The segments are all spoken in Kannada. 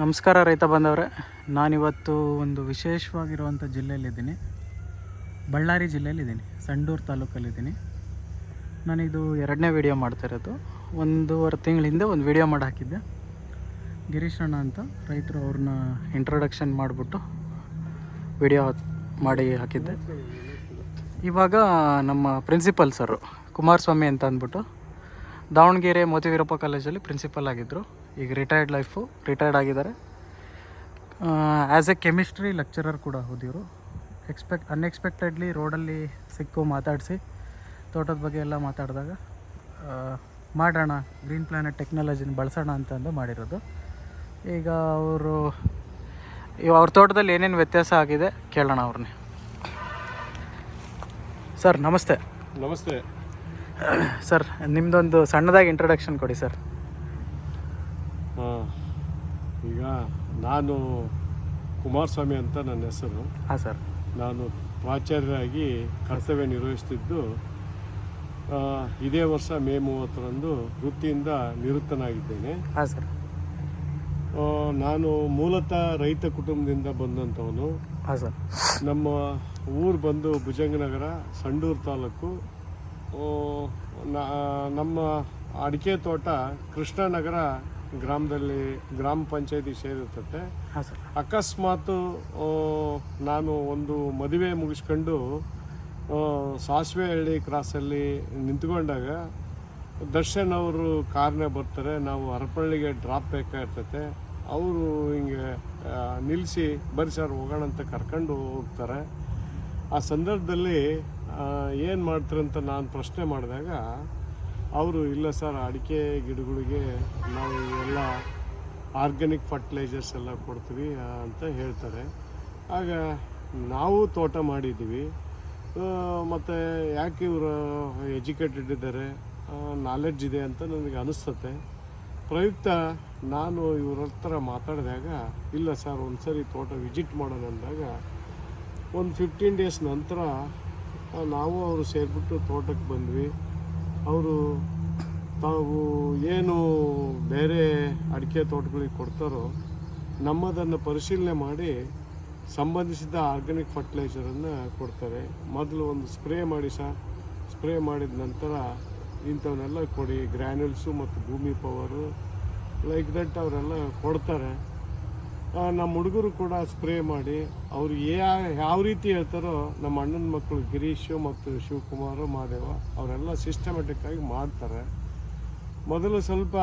ನಮಸ್ಕಾರ ರೈತ ಬಂದವರೇ. ನಾನಿವತ್ತು ಒಂದು ವಿಶೇಷವಾಗಿರುವಂಥ ಜಿಲ್ಲೆಯಲ್ಲಿದ್ದೀನಿ. ಬಳ್ಳಾರಿ ಜಿಲ್ಲೆಯಲ್ಲಿದ್ದೀನಿ. ಸಂಡೂರು ತಾಲೂಕಲ್ಲಿದ್ದೀನಿ. ನಾನಿದು ಎರಡನೇ ವಿಡಿಯೋ ಮಾಡ್ತಾ ಇರೋದು. ಒಂದೂವರೆ ತಿಂಗಳ ಹಿಂದೆ ಒಂದು ವಿಡಿಯೋ ಮಾಡಿ ಹಾಕಿದ್ದೆ. ಗಿರೀಶ್ ಅಣ್ಣ ಅಂತ ರೈತರು ಅವ್ರನ್ನ ಇಂಟ್ರೊಡಕ್ಷನ್ ಮಾಡಿಬಿಟ್ಟು ವಿಡಿಯೋ ಮಾಡಿ ಹಾಕಿದ್ದೆ. ಇವಾಗ ನಮ್ಮ ಪ್ರಿನ್ಸಿಪಲ್ ಸರು ಕುಮಾರಸ್ವಾಮಿ ಅಂತ ಅಂದ್ಬಿಟ್ಟು ದಾವಣಗೆರೆ ಮೋತಿವೀರಪ್ಪ ಕಾಲೇಜಲ್ಲಿ ಪ್ರಿನ್ಸಿಪಲ್ ಆಗಿದ್ದರು ಈಗ ರಿಟೈರ್ಡ್ ಲೈಫು ರಿಟೈರ್ಡ್ ಆಗಿದ್ದಾರೆ. ಆ್ಯಸ್ ಎ ಕೆಮಿಸ್ಟ್ರಿ ಲೆಕ್ಚರರ್ ಕೂಡ ಹೋದಿವರು ಎಕ್ಸ್ಪೆಕ್ಟ್ ಅನ್ಎಕ್ಸ್ಪೆಕ್ಟೆಡ್ಲಿ ರೋಡಲ್ಲಿ ಸಿಕ್ಕು ಮಾತಾಡಿಸಿ, ತೋಟದ ಬಗ್ಗೆ ಎಲ್ಲ ಮಾತಾಡಿದಾಗ ಮಾಡೋಣ ಗ್ರೀನ್ ಪ್ಲಾನೆಟ್ ಟೆಕ್ನಾಲಜಿನ ಬಳಸೋಣ ಅಂತಂದು ಮಾಡಿರೋದು. ಈಗ ಅವರು, ಇವ ಅವ್ರ ತೋಟದಲ್ಲಿ ಏನೇನು ವ್ಯತ್ಯಾಸ ಆಗಿದೆ ಕೇಳೋಣ ಅವ್ರನ್ನೇ ಸರ್, ನಮಸ್ತೆ. ನಮಸ್ತೆ. ಸರ್ ನಿಮ್ಮದೊಂದು ಸಣ್ಣದಾಗಿ ಇಂಟ್ರೊಡಕ್ಷನ್ ಕೊಡಿ ಸರ್. ಈಗ ನಾನು ಕುಮಾರಸ್ವಾಮಿ ಅಂತ ನನ್ನ ಹೆಸರು. ಹಾಂ ಸರ್. ನಾನು ಪ್ರಾಚಾರ್ಯರಾಗಿ ಕರ್ತವ್ಯ ನಿರ್ವಹಿಸ್ತಿದ್ದು ಇದೇ ವರ್ಷ ಮೇ ಮೂವತ್ತರಂದು ವೃತ್ತಿಯಿಂದ ನಿವೃತ್ತನಾಗಿದ್ದೇನೆ. ಹಾಂ ಸರ್. ನಾನು ಮೂಲತಃ ರೈತ ಕುಟುಂಬದಿಂದ ಬಂದಂಥವನು. ಹಾಂ ಸರ್. ನಮ್ಮ ಊರು ಬಂದು ಭುಜಂಗನಗರ ಸಂಡೂರು ತಾಲೂಕು ನಮ್ಮ ಅಡಿಕೆ ತೋಟ ಕೃಷ್ಣನಗರ ಗ್ರಾಮದಲ್ಲಿ ಗ್ರಾಮ ಪಂಚಾಯತಿ ಸೇರಿರ್ತದೆ ಅಕಸ್ಮಾತ್ ನಾನು ಒಂದು ಮದುವೆ ಮುಗಿಸ್ಕೊಂಡು ಸಾಸಿವೆ ಸಾಸಿವೆಹಳ್ಳಿ ಕ್ರಾಸಲ್ಲಿ ನಿಂತ್ಕೊಂಡಾಗ ದರ್ಶನ್ ಅವರು ಕಾರ್ನೇ ಬರ್ತಾರೆ ನಾವು ಹರಪಳ್ಳಿಗೆ ಡ್ರಾಪ್ ಬೇಕಾಗಿರ್ತದೆ ಅವರು ಹಿಂಗೆ ನಿಲ್ಲಿಸಿ ಬರೀ ಸರ್ ಹೋಗೋಣ ಅಂತ ಕರ್ಕೊಂಡು ಹೋಗ್ತಾರೆ. ಆ ಸಂದರ್ಭದಲ್ಲಿ ಏನು ಮಾಡ್ತಾರಂತ ನಾನು ಪ್ರಶ್ನೆ ಮಾಡಿದಾಗ, ಅವರು, ಇಲ್ಲ ಸರ್, ಅಡಿಕೆ ಗಿಡಗಳಿಗೆ ನಾವು ಎಲ್ಲ ಆರ್ಗ್ಯಾನಿಕ್ ಫರ್ಟಿಲೈಸರ್ಸ್ ಎಲ್ಲ ಕೊಡ್ತೀವಿ ಅಂತ ಹೇಳ್ತಾರೆ. ಆಗ ನಾವು ತೋಟ ಮಾಡಿದ್ದೀವಿ. ಮತ್ತು ಯಾಕೆ ಇವರು ಎಜುಕೇಟೆಡ್ ಇದ್ದಾರೆ? ನಾಲೆಡ್ಜ್ ಇದೆ ಅಂತ ನನಗೆ ಅನಿಸ್ತತೆ ಪ್ರಯುಕ್ತ ನಾನು ಇವ್ರ ಹತ್ರ ಮಾತಾಡಿದಾಗ, ಇಲ್ಲ ಸರ್ ಒಂದು ಸರಿ ತೋಟ ವಿಸಿಟ್ ಮಾಡೋಣ ಅಂದಾಗ, ಒಂದು ಫಿಫ್ಟೀನ್ ಡೇಸ್ ನಂತರ ನಾವು ಅವರು ಸೇರಿಬಿಟ್ಟು ತೋಟಕ್ಕೆ ಬಂದ್ವಿ. ಅವರು ತಾವು ಏನು ಬೇರೆ ಅಡಿಕೆ ತೋಟಗಳಿಗೆ ಕೊಡ್ತಾರೋ ನಮ್ಮದನ್ನು ಪರಿಶೀಲನೆ ಮಾಡಿ ಸಂಬಂಧಿಸಿದ ಆರ್ಗ್ಯಾನಿಕ್ ಫರ್ಟಿಲೈಸರನ್ನು ಕೊಡ್ತಾರೆ. ಮೊದಲು ಒಂದು ಸ್ಪ್ರೇ ಮಾಡಿ ಸರ್ ಸ್ಪ್ರೇ ಮಾಡಿದ ನಂತರ ಇಂಥವನ್ನೆಲ್ಲ ಕೊಡಿ, ಗ್ರ್ಯಾನ್ಯುಲ್ಸು ಮತ್ತು ಭೂಮಿ ಪವರು, ಲೈಕ್ ದಟ್ ಅವರೆಲ್ಲ ಕೊಡ್ತಾರೆ. ನಮ್ಮ ಹುಡುಗರು ಕೂಡ ಸ್ಪ್ರೇ ಮಾಡಿ ಅವರು ಯಾವ ರೀತಿ ಹೇಳ್ತಾರೋ ನಮ್ಮ ಅಣ್ಣನ ಮಕ್ಕಳು ಗಿರೀಶು ಮತ್ತು ಶಿವಕುಮಾರು ಮಹಾದೇವ ಅವರೆಲ್ಲ ಸಿಸ್ಟಮೆಟಿಕ್ಕಾಗಿ ಮಾಡ್ತಾರೆ. ಮೊದಲು ಸ್ವಲ್ಪ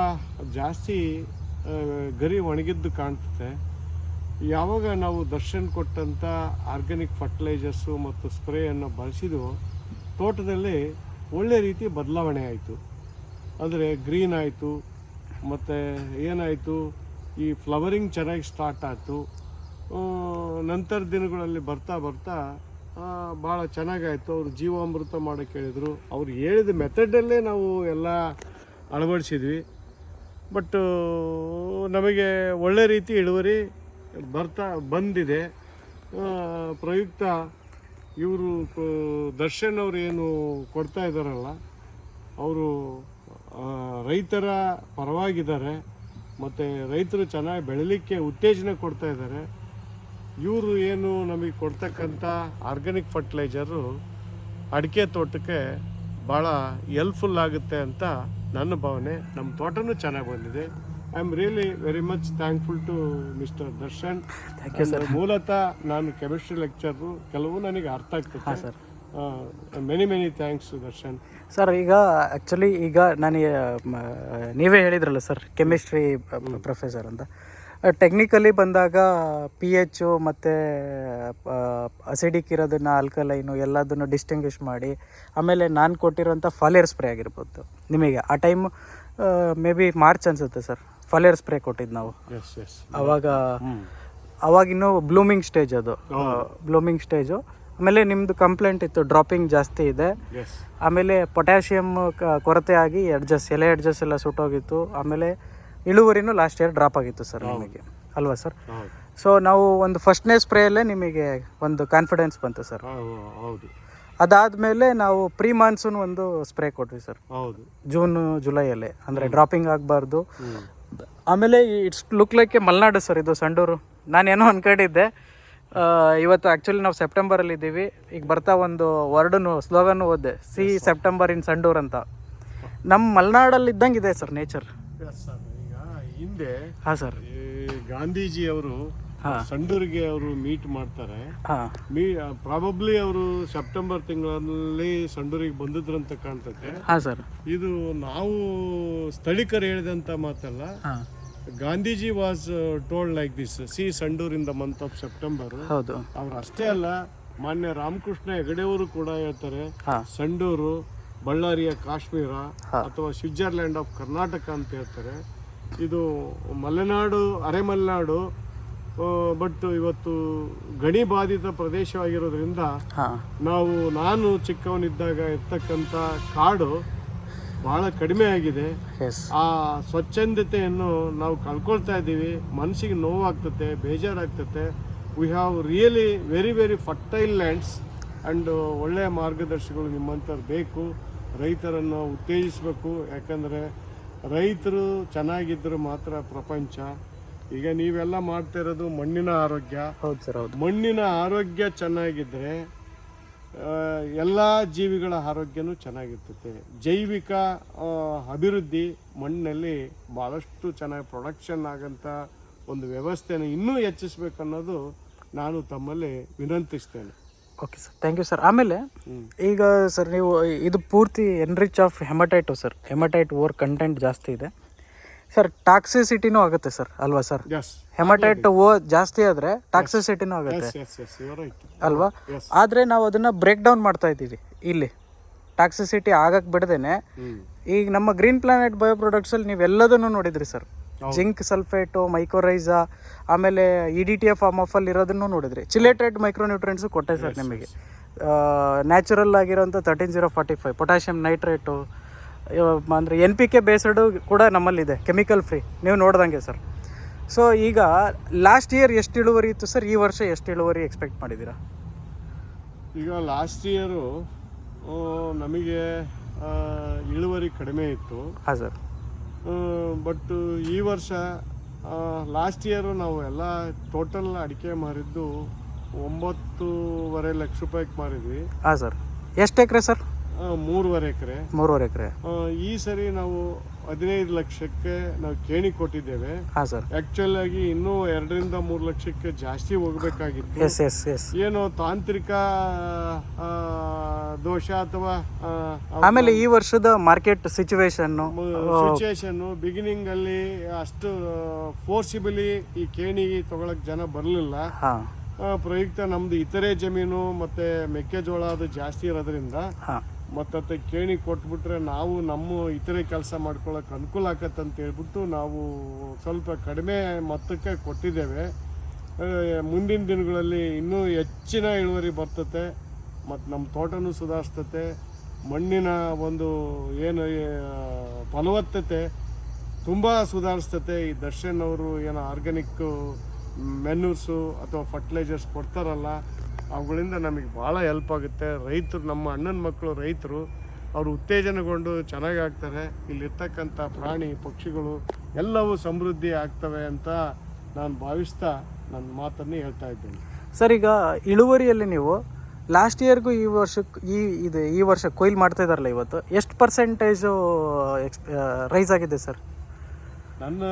ಜಾಸ್ತಿ ಗರಿ ಒಣಗಿದ್ದು ಕಾಣ್ತದೆ. ಯಾವಾಗ ನಾವು ದರ್ಶನ್ ಕೊಟ್ಟಂಥ ಆರ್ಗ್ಯಾನಿಕ್ ಫರ್ಟಿಲೈಸರ್ಸು ಮತ್ತು ಸ್ಪ್ರೇಯನ್ನು ಬಳಸಿದ್ವು, ತೋಟದಲ್ಲಿ ಒಳ್ಳೆ ರೀತಿ ಬದಲಾವಣೆ ಆಯಿತು. ಅಂದರೆ ಗ್ರೀನ್ ಆಯಿತು, ಮತ್ತು ಏನಾಯಿತು? ಈ ಫ್ಲವರಿಂಗ್ ಚೆನ್ನಾಗಿ ಸ್ಟಾರ್ಟ್ ಆಯಿತು. ನಂತರ ದಿನಗಳಲ್ಲಿ ಬರ್ತಾ ಬರ್ತಾ ಭಾಳ ಚೆನ್ನಾಗಾಯಿತು. ಅವರು ಜೀವಾಮೃತ ಮಾಡೋಕ್ಕೆ ಹೇಳಿದರು ಅವ್ರು ಹೇಳಿದ ಮೆಥಡಲ್ಲೇ ನಾವು ಎಲ್ಲ ಅಳವಡಿಸಿದ್ವಿ. ಬಟ್ ನಮಗೆ ಒಳ್ಳೆ ರೀತಿ ಇಳುವರಿ ಬರ್ತಾ ಬಂದಿದೆ. ಪ್ರಯುಕ್ತ ಇವರು ದರ್ಶನ್ ಅವರು ಏನು ಕೊಡ್ತಾ ಇದ್ದಾರಲ್ಲ, ಅವರು ರೈತರ ಪರವಾಗಿದ್ದಾರೆ. ಮತ್ತು ರೈತರು ಚೆನ್ನಾಗಿ ಬೆಳಲಿಕ್ಕೆ ಉತ್ತೇಜನ ಕೊಡ್ತಾ ಇದ್ದಾರೆ. ಇವರು ಏನು ನಮಗೆ ಕೊಡ್ತಕ್ಕಂಥ ಆರ್ಗ್ಯಾನಿಕ್ ಫರ್ಟಿಲೈಜರು ಅಡಿಕೆ ತೋಟಕ್ಕೆ ಭಾಳ ಹೆಲ್ಪ್ಫುಲ್ ಆಗುತ್ತೆ ಅಂತ ನನ್ನ ಭಾವನೆ. ನಮ್ಮ ತೋಟನೂ ಚೆನ್ನಾಗಿ ಬಂದಿದೆ. I am really very much thankful to mister Darshan ಮೂಲತಃ ನಾನು ಕೆಮಿಸ್ಟ್ರಿ ಲೆಕ್ಚರು ಕೆಲವು ನನಗೆ ಅರ್ಥ ಆಗ್ತದೆ. Sir many many thanks Darshan sir ಈಗ ಆ್ಯಕ್ಚುಲಿ ಈಗ ನನಗೆ ನೀವೇ ಹೇಳಿದ್ರಲ್ಲ ಸರ್ ಕೆಮಿಸ್ಟ್ರಿ ಪ್ರೊಫೆಸರ್ ಅಂತ. ಟೆಕ್ನಿಕಲಿ ಬಂದಾಗ ಪಿ ಎಚ್ಚು ಮತ್ತು ಅಸಿಡಿಕ್ ಇರೋದನ್ನು ಆಲ್ಕಲೈನು ಎಲ್ಲದನ್ನು ಡಿಸ್ಟಿಂಗ್ವಿಷ್ ಮಾಡಿ ಆಮೇಲೆ ನಾನು ಕೊಟ್ಟಿರೋಂಥ ಫಾಲಿಯರ್ ಸ್ಪ್ರೇ ಆಗಿರ್ಬೋದು. ನಿಮಗೆ ಆ ಟೈಮ್ ಮೇ ಬಿ ಮಾರ್ಚ್ ಅನಿಸುತ್ತೆ ಸರ್ ಫಾಲಿಯರ್ ಸ್ಪ್ರೇ ಕೊಟ್ಟಿದ್ದು ನಾವು. ಎಸ್ ಎಸ್ ಅವಾಗ ಅವಾಗಿನ್ನೂ ಬ್ಲೂಮಿಂಗ್ ಸ್ಟೇಜ್ ಅದು. ಬ್ಲೂಮಿಂಗ್ ಸ್ಟೇಜು ಆಮೇಲೆ ನಿಮ್ದು ಕಂಪ್ಲೇಂಟ್ ಇತ್ತು ಡ್ರಾಪಿಂಗ್ ಜಾಸ್ತಿ ಇದೆ. ಆಮೇಲೆ ಪೊಟ್ಯಾಷಿಯಮ್ ಕೊರತೆ ಆಗಿ ಅಡ್ಜಸ್ಟ್ ಎಲೆ ಅಡ್ಜಸ್ಟ್ ಎಲ್ಲ ಸುಟ್ಟೋಗಿತ್ತು ಆಮೇಲೆ ಇಳುವರಿನೂ ಲಾಸ್ಟ್ ಇಯರ್ ಡ್ರಾಪ್ ಆಗಿತ್ತು ಸರ್ ನಿಮಗೆ. ಅಲ್ವಾ ಸರ್ ಸೊ ನಾವು ಒಂದು ಫಸ್ಟ್ನೇ ಸ್ಪ್ರೇಯಲ್ಲೇ ನಿಮಗೆ ಒಂದು ಕಾನ್ಫಿಡೆನ್ಸ್ ಬಂತು ಸರ್ ಹೌದು ಅದಾದ ಅದಾದಮೇಲೆ ನಾವು ಪ್ರೀ ಮಾನ್ಸೂನ್ ಒಂದು ಸ್ಪ್ರೇ ಕೊಟ್ವಿ ಸರ್ ಹೌದು. ಜೂನ್ ಜುಲೈಯಲ್ಲೇ ಅಂದರೆ ಡ್ರಾಪಿಂಗ್ ಆಗಬಾರ್ದು. ಆಮೇಲೆ it's look like Malenadu sir ಇದು ಸಂಡೂರು ನಾನೇನೋ ಅನ್ಕೊಂಡಿದ್ದೆ. ಇವತ್ತು ಆ್ಯಕ್ಚುಲಿ ನಾವು ಸೆಪ್ಟೆಂಬರಲ್ಲಿ ಇದ್ದೀವಿ. ಈಗ ಬರ್ತಾ ಒಂದು ವರ್ಡನ್ನು ಸ್ಲೋಗನ್ ಓದಿದೆ. ಸಿ ಸೆಪ್ಟೆಂಬರ್ ಇನ್ ಸಂಡೂರ್ ಅಂತ. ನಮ್ಮ ಮಲೆನಾಡಲ್ಲಿ ಇದ್ದಂಗೆ ಇದೆ ಸರ್ ನೇಚರ್ ಸರ್ ಈಗ ಹಿಂದೆ ಹಾಂ ಸರ್ ಈ ಗಾಂಧೀಜಿ ಅವರು. ಸಂಡೂರಿಗೆ ಅವರು ಮೀಟ್ ಮಾಡ್ತಾರೆ. ಹಾಂ. ಮೀ ಪ್ರಾಬಬ್ಲಿ ಅವರು ಸೆಪ್ಟೆಂಬರ್ ತಿಂಗಳಲ್ಲಿ ಸಂಡೂರಿಗೆ ಬಂದಿದ್ರಂತ ಕಾಣ್ತದೆ ಹಾಂ ಸರ್ ಇದು ನಾವು ಸ್ಥಳೀಕರು ಹೇಳಿದಂತ ಮಾತಲ್ಲ. Gandhiji was told like this see Sandur in the month of September ಹೌದು. ಅವ್ರು ಅಷ್ಟೇ ಅಲ್ಲ ಮಾನ್ಯ ರಾಮಕೃಷ್ಣ ಹೆಗಡೆಯವರು ಕೂಡ ಹೇಳ್ತಾರೆ ಸಂಡೂರು ಬಳ್ಳಾರಿಯ ಕಾಶ್ಮೀರ ಅಥವಾ ಸ್ವಿಟ್ಜರ್ಲ್ಯಾಂಡ್ ಆಫ್ ಕರ್ನಾಟಕ ಅಂತ ಹೇಳ್ತಾರೆ. ಇದು ಮಲೆನಾಡು ಅರೆಮಲೆನಾಡು ಬಟ್ ಇವತ್ತು ಗಣಿ ಬಾಧಿತ ಪ್ರದೇಶವಾಗಿರೋದ್ರಿಂದ ನಾವು ನಾನು ಚಿಕ್ಕವನಿದ್ದಾಗ ಇರ್ತಕ್ಕಂಥ ಕಾಡು ಬಹಳ ಕಡಿಮೆ ಆಗಿದೆ. ಆ ಸ್ವಚ್ಛಂದತೆಯನ್ನು ನಾವು ಕಳ್ಕೊಳ್ತಾ ಇದ್ದೀವಿ. ಮನಸ್ಸಿಗೆ ನೋವಾಗ್ತತೆ ಬೇಜಾರಾಗ್ತತೆ. We have really very very fertile lands and ಒಳ್ಳೆಯ ಮಾರ್ಗದರ್ಶಿಗಳು ನಿಮ್ಮಂಥವ್ರು ಬೇಕು. ರೈತರನ್ನು ಉತ್ತೇಜಿಸಬೇಕು. ಯಾಕಂದರೆ ರೈತರು ಚೆನ್ನಾಗಿದ್ದರೆ ಮಾತ್ರ ಪ್ರಪಂಚ. ಈಗ ನೀವೆಲ್ಲ ಮಾಡ್ತಾ ಇರೋದು ಮಣ್ಣಿನ ಆರೋಗ್ಯ. ಹೌದು ಸರ್ ಹೌದು. ಮಣ್ಣಿನ ಆರೋಗ್ಯ ಚೆನ್ನಾಗಿದ್ದರೆ ಎಲ್ಲ ಜೀವಿಗಳ ಆರೋಗ್ಯನೂ ಚೆನ್ನಾಗಿರ್ತೈತೆ. ಜೈವಿಕ ಅಭಿವೃದ್ಧಿ ಮಣ್ಣಿನಲ್ಲಿ ಭಾಳಷ್ಟು ಚೆನ್ನಾಗಿ ಪ್ರೊಡಕ್ಷನ್ ಆಗಂತ ಒಂದು ವ್ಯವಸ್ಥೆನ ಇನ್ನೂ ಹೆಚ್ಚಿಸ್ಬೇಕನ್ನೋದು ನಾನು ತಮ್ಮಲ್ಲಿ ವಿನಂತಿಸ್ತೇನೆ. Okay sir thank you sir ಆಮೇಲೆ ಈಗ ಸರ್ ನೀವು ಇದು ಪೂರ್ತಿ enrich of hematite sir hematite ore content ಜಾಸ್ತಿ ಇದೆ. ಸರ್ ಟಾಕ್ಸಿಸಿಟಿನೂ ಆಗುತ್ತೆ ಸರ್ ಅಲ್ವಾ ಸರ್? ಹೆಮಟೈಟ್ ಓ ಜಾಸ್ತಿ ಆದರೆ ಟಾಕ್ಸಿಸಿಟಿನೂ ಆಗುತ್ತೆ. ಅಲ್ವಾ. ಆದರೆ ನಾವು ಅದನ್ನು ಬ್ರೇಕ್ ಡೌನ್ ಮಾಡ್ತಾ ಇದ್ದೀವಿ ಇಲ್ಲಿ. ಟಾಕ್ಸಿಸಿಟಿ ಆಗಕ್ಕೆ ಬಿಡದೇನೆ ಈಗ ನಮ್ಮ ಗ್ರೀನ್ ಪ್ಲಾನೆಟ್ ಬಯೋ ಪ್ರಾಡಕ್ಟ್ಸಲ್ಲಿ ನೀವೆಲ್ಲದನ್ನು ನೋಡಿದ್ರಿ ಸರ್. ಜಿಂಕ್ ಸಲ್ಫೇಟು ಮೈಕ್ರೋರೈಸಾ ಆಮೇಲೆ ಇ ಡಿ ಟಿ ಎಫ್ ಅಲ್ಲಿ ಇರೋದನ್ನು ನೋಡಿದ್ರಿ. ಚಿಲೇಟೆಡ್ ಮೈಕ್ರೋನ್ಯೂಟ್ರೆಂಟ್ಸು ಕೊಟ್ಟೆ ಸರ್ ನಿಮಗೆ. ನ್ಯಾಚುರಲ್ ಆಗಿರೋಂಥ thirteen zero forty five potassium nitrate ಅಂದರೆ ಎನ್ ಪಿ ಕೆ ಬೇಸ್ಡು ಕೂಡ ನಮ್ಮಲ್ಲಿದೆ ಕೆಮಿಕಲ್ ಫ್ರೀ ನೀವು ನೋಡ್ದಂಗೆ ಸರ್ ಸೊ ಈಗ ಲಾಸ್ಟ್ ಇಯರ್ ಎಷ್ಟು ಇಳುವರಿ ಇತ್ತು ಸರ್ ಈ ವರ್ಷ ಎಷ್ಟು ಇಳುವರಿ ಎಕ್ಸ್ಪೆಕ್ಟ್ ಮಾಡಿದ್ದೀರಾ? ಈಗ ಲಾಸ್ಟ್ ಇಯರು ನಮಗೆ ಇಳುವರಿ ಕಡಿಮೆ ಇತ್ತು. ಹಾಂ ಸರ್ ಬಟ್ ಈ ವರ್ಷ ಲಾಸ್ಟ್ ಇಯರು ನಾವು ಎಲ್ಲ ಟೋಟಲ್ ಅಡಿಕೆ ಮಾರಿದ್ದು ಒಂಬತ್ತೂವರೆ ಲಕ್ಷ ರೂಪಾಯಿಗೆ ಮಾರಿದ್ವಿ. ಹಾಂ ಸರ್ ಎಷ್ಟು ಎಕರೆ ಸರ್ ಮೂರುವರೆ ಎಕರೆ. ಮೂರುವರೆ ಎಕರೆ. ಈ ಸರಿ ನಾವು ಹದಿನೈದು ಲಕ್ಷಕ್ಕೆ ನಾವು ಕೇಣಿ ಕೊಟ್ಟಿದ್ದೇವೆ. ಹಾ ಸರ್. ಆ್ಯಕ್ಚುಲ್ ಆಗಿ ಇನ್ನೂ ಎರಡರಿಂದ ಮೂರು ಲಕ್ಷಕ್ಕೆ ಜಾಸ್ತಿ ಹೋಗ್ಬೇಕಾಗಿತ್ತು. ಎಸ್ ಎಸ್ ಎಸ್ ಏನೋ ತಾಂತ್ರಿಕ ದೋಷ ಅಥವಾ ಆಮೇಲೆ ಈ ವರ್ಷದ ಮಾರ್ಕೆಟ್ ಸಿಚುವೇಶನ್ ಸಿಚುವೇಶನ್ ಬಿಗಿನಿಂಗ್ ಅಲ್ಲಿ ಅಷ್ಟು ಫೋರ್ಸಿಬಲಿ ಈ ಕೇಣಿ ತಗೊಳಕ್ ಜನ ಬರಲಿಲ್ಲ. ಪ್ರಯುಕ್ತ ನಮ್ದು ಇತರೆ ಜಮೀನು ಮತ್ತೆ ಮೆಕ್ಕೆಜೋಳ ಅದು ಜಾಸ್ತಿ ಇರೋದ್ರಿಂದ ಮತ್ತೆ ಕೇಣಿ ಕೊಟ್ಬಿಟ್ರೆ ನಾವು ನಮ್ಮ ಇತರೆ ಕೆಲಸ ಮಾಡ್ಕೊಳ್ಳೋಕೆ ಅನುಕೂಲ ಅಂತ ಹೇಳ್ಬಿಟ್ಟು ನಾವು ಸ್ವಲ್ಪ ಕಡಿಮೆ ಮೊತ್ತಕ್ಕೆ ಕೊಟ್ಟಿದ್ದೇವೆ. ಮುಂದಿನ ದಿನಗಳಲ್ಲಿ ಇನ್ನೂ ಹೆಚ್ಚಿನ ಇಳುವರಿ ಬರ್ತತೆ ಮತ್ತು ನಮ್ಮ ತೋಟನೂ ಸುಧಾರಿಸ್ತತೆ, ಮಣ್ಣಿನ ಒಂದು ಏನು ಫಲವತ್ತತೆ ತುಂಬ ಸುಧಾರಿಸ್ತತೆ. ಈ ದರ್ಶನ್ ಅವರು ಏನೋ ಆರ್ಗ್ಯಾನಿಕ್ಕು ಮೆನ್ಯೂರ್ಸು ಅಥವಾ ಫರ್ಟಿಲೈಸರ್ಸ್ ಕೊಡ್ತಾರಲ್ಲ ಅವುಗಳಿಂದ ನಮಗೆ ಭಾಳ ಹೆಲ್ಪ್ ಆಗುತ್ತೆ. ರೈತರು ನಮ್ಮ ಅಣ್ಣನ ಮಕ್ಕಳು ರೈತರು ಅವರು ಉತ್ತೇಜನಗೊಂಡು ಚೆನ್ನಾಗಿ ಆಗ್ತಾರೆ. ಇಲ್ಲಿರ್ತಕ್ಕಂಥ ಪ್ರಾಣಿ ಪಕ್ಷಿಗಳು ಎಲ್ಲವೂ ಸಮೃದ್ಧಿ ಆಗ್ತವೆ ಅಂತ ನಾನು ಭಾವಿಸ್ತಾ ನನ್ನ ಮಾತನ್ನು ಹೇಳ್ತಾ ಇದ್ದೇನೆ. ಸರ್ ಈಗ ಇಳುವರಿಯಲ್ಲಿ ನೀವು ಲಾಸ್ಟ್ ಇಯರ್ಗೂ ಈ ವರ್ಷಕ್ಕೆ ಈ ಇದು ಈ ವರ್ಷ ಕೊಯ್ಲು ಮಾಡ್ತಾ ಇದ್ದಾರಲ್ಲ ಇವತ್ತು? ಎಷ್ಟು ಪರ್ಸೆಂಟೇಜು ಎಕ್ಸ್ ರೈಸ್ ಆಗಿದೆ ಸರ್? ನನ್ನ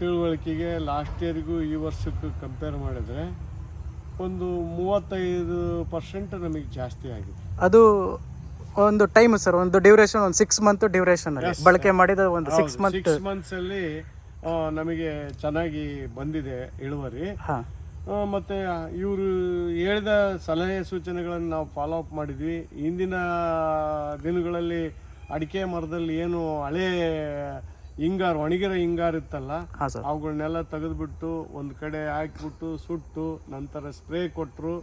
ತಿಳುವಳಿಕೆಗೆ ಲಾಸ್ಟ್ ಇಯರ್ಗೂ ಈ ವರ್ಷಕ್ಕೂ ಕಂಪೇರ್ ಮಾಡಿದರೆ ಒಂದು ಮೂವತ್ತೈದು ಪರ್ಸೆಂಟ್ ನಮಗೆ ಜಾಸ್ತಿ ಆಗಿದೆ. ಅದು ಒಂದು ಟೈಮ್ ಸರ್ ಒಂದು ಡ್ಯೂರೇಷನ್ ಒಂದು ಸಿಕ್ಸ್ ಮಂತ್ ಡ್ಯೂರೇಷನ್ ಅಲ್ಲಿ ಬಳಕೆ ಮಾಡಿದ ಒಂದು ಸಿಕ್ಸ್ ಮಂತ್ ಸಿಕ್ಸ್ ಮಂತ್ಸಲ್ಲಿ ನಮಗೆ ಚೆನ್ನಾಗಿ ಬಂದಿದೆ ಇಳುವರಿ. ಮತ್ತೆ ಇವರು ಹೇಳಿದ ಸಲಹೆ ಸೂಚನೆಗಳನ್ನು ನಾವು ಫಾಲೋ ಅಪ್ ಮಾಡಿದ್ವಿ. ಇಂದಿನ ದಿನಗಳಲ್ಲಿ ಅಡಿಕೆ ಮರದಲ್ಲಿ ಏನು ಹಳೆ ಹಿಂಗಾರು ಒಣಗಿರೋ ಹಿಂಗಾರು ಇತ್ತಲ್ಲ ಅವುಗಳನ್ನೆಲ್ಲ ತೆಗೆದ್ಬಿಟ್ಟು ಒಂದು ಕಡೆ ಹಾಕಿಬಿಟ್ಟು ಸುಟ್ಟು ನಂತರ ಸ್ಪ್ರೇ ಕೊಟ್ಟರು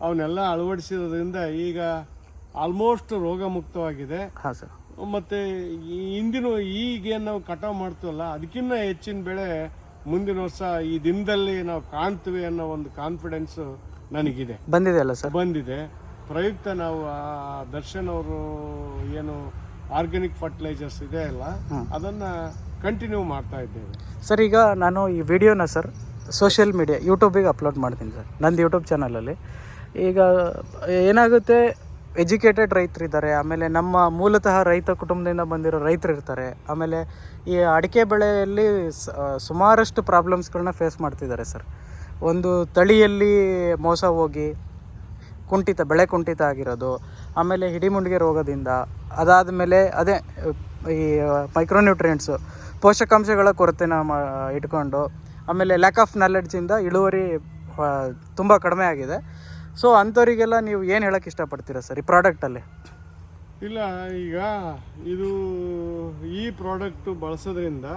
ಅವನ್ನೆಲ್ಲ ಅಳವಡಿಸಿರೋದ್ರಿಂದ ಈಗ ಆಲ್ಮೋಸ್ಟ್ ರೋಗ ಮುಕ್ತವಾಗಿದೆ ಮತ್ತೆ ಹಿಂದಿನ ಈಗೇನು ನಾವು ಕಟಾವು ಮಾಡ್ತೀವಲ್ಲ ಅದಕ್ಕಿಂತ ಹೆಚ್ಚಿನ ಬೆಳೆ ಮುಂದಿನ ವರ್ಷ ಈ ದಿನದಲ್ಲಿ ನಾವು ಕಾಣ್ತೀವಿ ಅನ್ನೋ ಒಂದು ಕಾನ್ಫಿಡೆನ್ಸ್ ನನಗಿದೆ. ಬಂದಿದೆ ಅಲ್ಲ ಸರ್? ಬಂದಿದೆ. ಪ್ರಯುಕ್ತ ನಾವು ಆ ದರ್ಶನ್ ಅವರು ಏನು ಆರ್ಗ್ಯಾನಿಕ್ ಫರ್ಟಿಲೈಸರ್ಸ್ ಇದೆ ಅಲ್ಲ ಅದನ್ನ ಕಂಟಿನ್ಯೂ ಮಾಡ್ತಾ ಇದ್ದೇವೆ. ಸರ್ ಈಗ ನಾನು ಈ ವಿಡಿಯೋನ ಸರ್ ಸೋಷಿಯಲ್ ಮೀಡಿಯಾ ಯೂಟ್ಯೂಬಿಗೆ ಅಪ್ಲೋಡ್ ಮಾಡ್ತೀನಿ ಸರ್ ನಂದು ಯೂಟ್ಯೂಬ್ ಚಾನಲಲ್ಲಿ ಈಗ ಏನಾಗುತ್ತೆ ಎಜುಕೇಟೆಡ್ ರೈತರಿದ್ದಾರೆ ಆಮೇಲೆ ನಮ್ಮ ಮೂಲತಃ ರೈತ ಕುಟುಂಬದಿಂದ ಬಂದಿರೋ ರೈತರು ಇರ್ತಾರೆ ಆಮೇಲೆ ಈ ಅಡಿಕೆ ಬೆಳೆಯಲ್ಲಿ ಸುಮಾರಷ್ಟು ಪ್ರಾಬ್ಲಮ್ಸ್ಗಳನ್ನ ಫೇಸ್ ಮಾಡ್ತಿದ್ದಾರೆ ಸರ್. ಒಂದು ತಳಿಯಲ್ಲಿ ಮೋಸ ಹೋಗಿ ಕುಂಠಿತ, ಬೆಳೆ ಕುಂಠಿತ ಆಗಿರೋದು, ಆಮೇಲೆ ಹಿಡಿಮುಂಡಿಗೆ ರೋಗದಿಂದ ಅದಾದ ಮೇಲೆ ಅದೇ, ಈ ಮೈಕ್ರೋನ್ಯೂಟ್ರಿಯೆಂಟ್ಸು ಪೋಷಕಾಂಶಗಳ ಕೊರತೆನ ಮಾ, ಇಟ್ಕೊಂಡು, ಆಮೇಲೆ ಲ್ಯಾಕ್ ಆಫ್ ನಾಲೆಡ್ಜಿಂದ ಇಳುವರಿ ತುಂಬ ಕಡಿಮೆ ಆಗಿದೆ. ಸೊ ಅಂಥವರಿಗೆಲ್ಲ ನೀವು ಏನು ಹೇಳೋಕ್ಕೆ ಇಷ್ಟಪಡ್ತೀರಾ ಸರ್ ಈ ಪ್ರಾಡಕ್ಟಲ್ಲಿ ಇಲ್ಲ, ಈಗ ಇದು ಈ ಪ್ರಾಡಕ್ಟು ಬಳಸೋದ್ರಿಂದ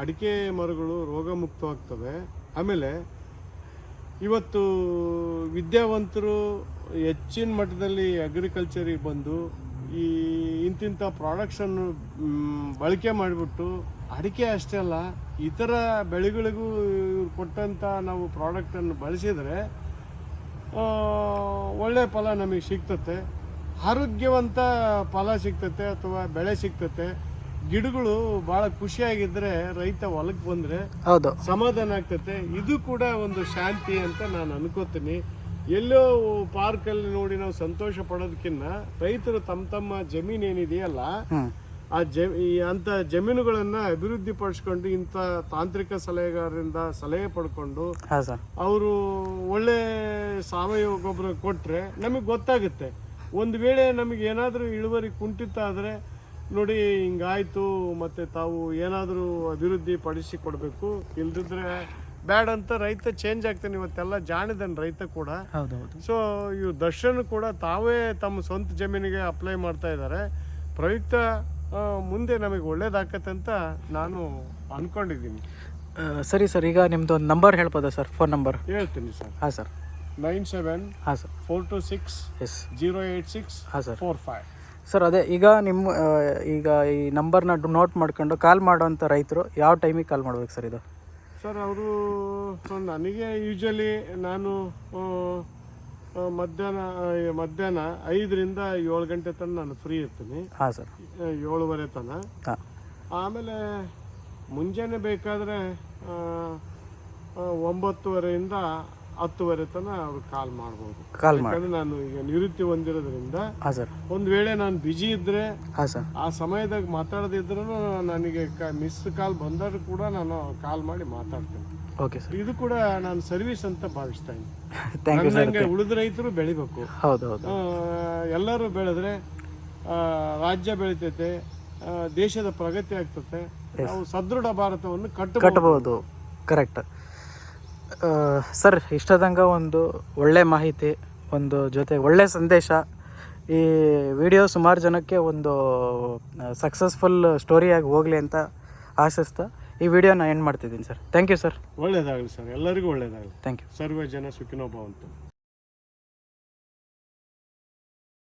ಅಡಿಕೆ ಮರಗಳು ರೋಗಮುಕ್ತವಾಗ್ತವೆ. ಆಮೇಲೆ ಇವತ್ತು ವಿದ್ಯಾವಂತರು ಹೆಚ್ಚಿನ ಮಟ್ಟದಲ್ಲಿ ಅಗ್ರಿಕಲ್ಚರಿಗೆ ಬಂದು ಈ ಇಂತಿಂಥ ಪ್ರಾಡಕ್ಷನ್ ಬಳಕೆ ಮಾಡಿಬಿಟ್ಟು ಅಡಿಕೆ ಅಷ್ಟೇ ಅಲ್ಲ ಇತರ ಬೆಳೆಗಳಿಗೂ ಇವ್ರು ಕೊಟ್ಟಂಥ ನಾವು ಪ್ರಾಡಕ್ಟನ್ನು ಬಳಸಿದರೆ ಒಳ್ಳೆಯ ಒಳ್ಳೆ ಫಲ ನಮಗೆ ಸಿಗ್ತತೆ. ಆರೋಗ್ಯವಂತ ಫಲ ಸಿಗ್ತತೆ ಅಥವಾ ಬೆಳೆ ಸಿಗ್ತತೆ. ಗಿಡಗಳು ಭಾಳ ಖುಷಿಯಾಗಿದ್ದರೆ ರೈತ ಹೊಲಕ್ಕೆ ಬಂದರೆ ಹೌದು. ಸಮಾಧಾನ ಆಗ್ತತೆ. ಇದು ಕೂಡ ಒಂದು ಶಾಂತಿ ಅಂತ ನಾನು ಅನ್ಕೋತೀನಿ. ಎಲ್ಲೋ ಪಾರ್ಕಲ್ಲಿ ನೋಡಿ ನಾವು ಸಂತೋಷ ಪಡೋದಕ್ಕಿಂತ ರೈತರು ತಮ್ಮ ತಮ್ಮ ಜಮೀನು ಏನಿದೆಯಲ್ಲ ಆ ಜಮೀ ಅಂಥ ಜಮೀನುಗಳನ್ನ ಅಭಿವೃದ್ಧಿ ಪಡಿಸ್ಕೊಂಡು ಇಂಥ ತಾಂತ್ರಿಕ ಸಲಹೆಗಾರರಿಂದ ಸಲಹೆ ಪಡ್ಕೊಂಡು ಅವರು ಒಳ್ಳೆ ಸಾವಯವ ಗೊಬ್ಬರ ಕೊಟ್ಟರೆ ನಮಗೆ ಗೊತ್ತಾಗುತ್ತೆ. ಒಂದು ವೇಳೆ ನಮಗೆ ಏನಾದರೂ ಇಳುವರಿ ಕುಂಠಿತ ಆದರೆ ನೋಡಿ ಹಿಂಗಾಯ್ತು ಮತ್ತೆ ತಾವು ಏನಾದರೂ ಅಭಿವೃದ್ಧಿ ಪಡಿಸಿ ಕೊಡಬೇಕು. ಇಲ್ದಿದ್ರೆ ಬ್ಯಾಡ್ ಅಂತ ರೈತ ಚೇಂಜ್ ಆಗ್ತಾನೆ ಇವತ್ತೆಲ್ಲ ಜಾಣದನ್ ರೈತ ಕೂಡ. ಹೌದು ಸೊ ಇವು ದರ್ಶನ್ ಕೂಡ ತಾವೇ ತಮ್ಮ ಸ್ವಂತ ಜಮೀನಿಗೆ ಅಪ್ಲೈ ಮಾಡ್ತಾ ಇದ್ದಾರೆ ಪ್ರಯುಕ್ತ ಮುಂದೆ ನಮಗೆ ಒಳ್ಳೇದಾಗತ್ತೆ ಅಂತ ನಾನು ಅನ್ಕೊಂಡಿದ್ದೀನಿ. ಸರಿ ಸರ್ ಈಗ ನಿಮ್ದು ಒಂದು ನಂಬರ್ ಹೇಳ್ಬೋದಾ ಸರ್? ಫೋನ್ ನಂಬರ್ ಹೇಳ್ತೀನಿ ಸರ್. ಹಾಂ ಸರ್. ನೈನ್ ಸೆವೆನ್ ಹಾಂ sir. Four two six yes zero eight six ಹಾಂ ಸರ್. ಫೋರ್ ಫೈವ್ ಸರ್ ಅದೇ ಈಗ ನಿಮ್ಮ ಈಗ ಈ ನಂಬರ್ನ ನೋಟ್ ಮಾಡ್ಕೊಂಡು ಕಾಲ್ ಮಾಡೋವಂಥ ರೈತರು ಯಾವ ಟೈಮಿಗೆ ಕಾಲ್ ಮಾಡ್ಬೇಕು ಸರ್ ಇದು? ಸರ್ ಅವರು ನನಗೆ ಯೂಶಲಿ ನಾನು ಮಧ್ಯಾಹ್ನ ಮಧ್ಯಾಹ್ನ ಐದರಿಂದ ಏಳು ಗಂಟೆ ತನಕ ನಾನು ಫ್ರೀ ಇರ್ತೀನಿ. ಹಾಂ ಸರ್. ಏಳುವರೆ ತನಕ. ಆಮೇಲೆ ಮುಂಜಾನೆ ಬೇಕಾದರೆ ಒಂಬತ್ತುವರೆಯಿಂದ ಹತ್ತುವರೆ ತನಕ ಅವ್ರು ಕಾಲ್ ಮಾಡ್ಬೋದು. ಕಾಲ್ ಮಾಡಿ ಯಾಕಂದ್ರೆ ನಾನು ಈಗ ನಿವೃತ್ತಿ ಹೊಂದಿರೋದ್ರಿಂದ ಹಾಂ ಸರ್ ಒಂದು ವೇಳೆ ನಾನು ಬಿಜಿ ಇದ್ದರೆ ಹಾಂ ಸರ್ ಆ ಸಮಯದಾಗ ಮಾತಾಡದಿದ್ರೂ ನನಗೆ ಮಿಸ್ ಕಾಲ್ ಬಂದರೂ ಕೂಡ ನಾನು ಕಾಲ್ ಮಾಡಿ ಮಾತಾಡ್ತೇನೆ. ಓಕೆ ಸರ್ ಇದು ಕೂಡ ನಾನು ಸರ್ವಿಸ್ ಅಂತ ಭಾವಿಸ್ತಾ ಇದ್ದೀನಿ. ಥ್ಯಾಂಕ್ ಯು ಸರ್ ನನ್ನಂಗೆ ಉಳಿದ ರೈತರು ಬೆಳಿಬೇಕು. ಹೌದು ಹೌದು. ಆ, ಎಲ್ಲರೂ ಬೆಳೆದ್ರೆ ಆ, ರಾಜ್ಯ ಬೆಳಿತೈತೆ ಆ, ದೇಶದ ಪ್ರಗತಿ ಆಗ್ತತೆ. ನಾವು ಸದೃಢ ಭಾರತವನ್ನು ಕಟ್ಟಬಹುದು. ಕಟ್ಬೋದು ಕರೆಕ್ಟ್ ಸರ್ ಇಷ್ಟದಂಗ ಒಂದು ಒಳ್ಳೆ ಮಾಹಿತಿ ಒಂದು ಜೊತೆ ಒಳ್ಳೆ ಸಂದೇಶ. ಈ ವಿಡಿಯೋ ಸುಮಾರು ಜನಕ್ಕೆ ಒಂದು ಸಕ್ಸಸ್ಫುಲ್ ಸ್ಟೋರಿಯಾಗಿ ಹೋಗಲಿ ಅಂತ ಆಶಿಸ್ತಾ ಈ ವಿಡಿಯೋನ ಎಂಡ್ ಮಾಡ್ತಿದ್ದೀನಿ ಸರ್. ಥ್ಯಾಂಕ್ ಯು ಸರ್ ಒಳ್ಳೆಯದಾಗಲಿ ಸರ್. ಎಲ್ಲರಿಗೂ ಒಳ್ಳೆಯದಾಗಲಿ ಥ್ಯಾಂಕ್ ಯು ಸರ್ವೇ ಜನ ಸುಖಿನೋ ಭವಂತು